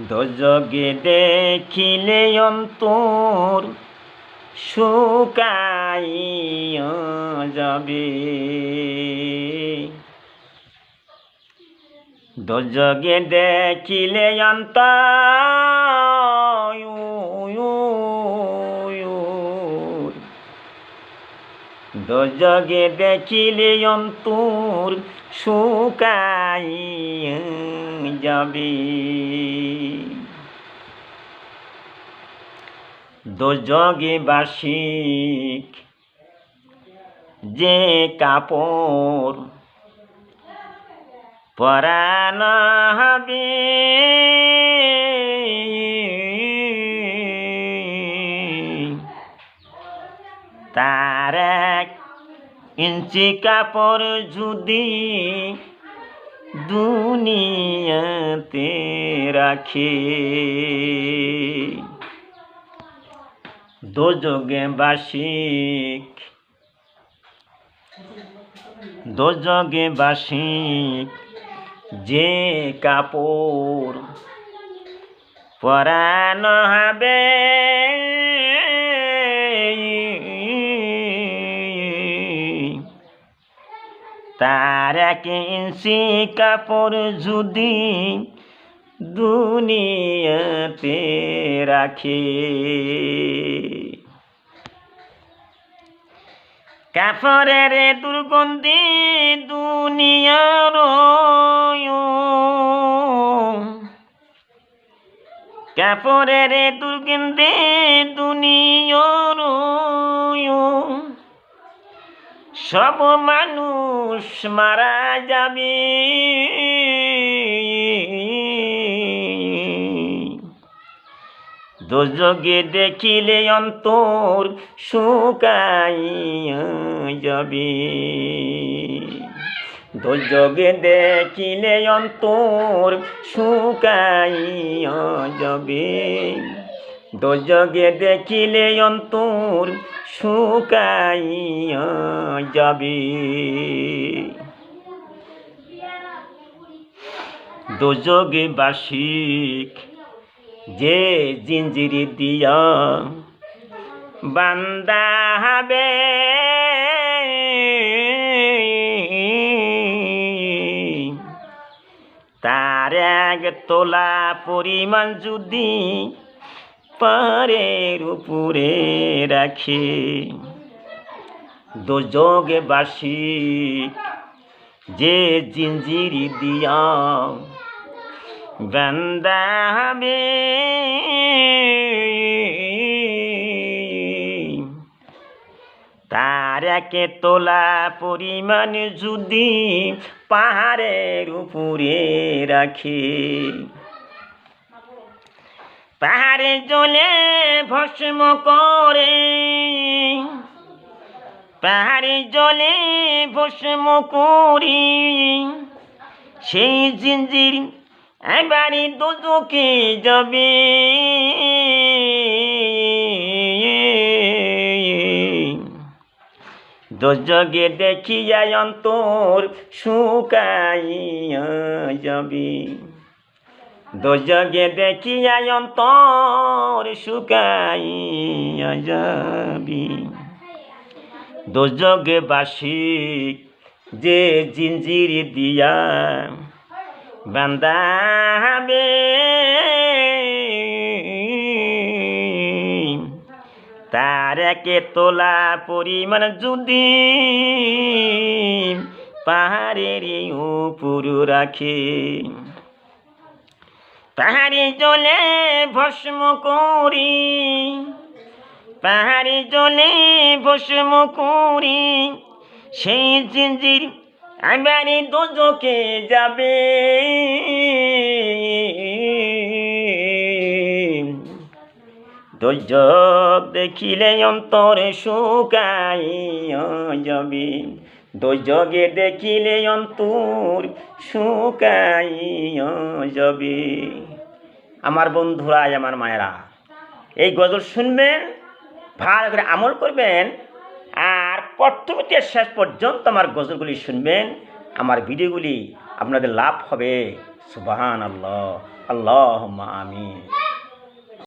দোজগে দেখিলে অন্তর শুকাইয়া যাবে। দোজগে দেখিলে অন্তর দোজগে দেখিলে অন্তর শুকাইয়া যাবে দোজগে বাসিক যে কাপড় পরানো হবে। তার ইঞ্চি কাপড় যদি দুনিয়াতে রাখে। দোজগে বাসিক। দোজগে বাসিক যে কাপড় পরানো হবে। তার এক ইঞ্চি কাপড় যদি দুনিয়াতে রাখে। কাপড়ের দুর্গন্ধি দুনিয়ার কাপড়ের দুর্গন্ধি দুনিয়ার সব মানুষ মারা যাবে। দোজগে দেখিলে অন্তর শুকাইয়া যাবে। দোজগে দেখিলে অন্তর শুকাইয়া যাবে। দোজগে দেখিলে অন্তর শুকাইয়া যাবে। দোজগে বাসিক যে জিঞ্জিরি দিয়া বান্দা হবে। তার এক তোলা পরিমাণ যদি পারের উপরে রাখে। দোজগে বাসি, যে জিঞ্জিরি দিয়া বান্দা তার একে তোলা পরিমাণ যদি পাহাড়ের উপরে রাখে। পাহাড়ে জলে ভস্ম করে। পাহাড়ে জলে ভস্ম করি। সেই জিঞ্জির এবারে দোজকে যাবে। দোজগে দেখিয়া অন্তর শুকাইয়া যাবে। দোজগে দেখিয়া অন্তর শুকাইয়া যাবে। দোজগে বাসিক যে জিঞ্জির দিয়া বান্দা হবে তার একে তোলা পরিমাণ যদি পাহাড়ের উপর রাখে। পাহাড়ি জলে ভস্ম করি, পাহাড়ি জলে ভস্ম করি, সেই জিঞ্জির এবারে দোজকে যাবে। দৈজক দেখিলে অন্তরে শুকাই যাবে। দৈজগে দেখিলে অন্তর শুকাই যাবে। আমার বন্ধুরা আমার মায়েরা। এই গজল শুনবেন ভালো করে আমল করবেন, আর প্রথম শেষ পর্যন্ত আমার গজলগুলি শুনবেন, আমার ভিডিওগুলি আপনাদের লাভ হবে। সুবাহান আল্লাহ আল্লাহ আমিন।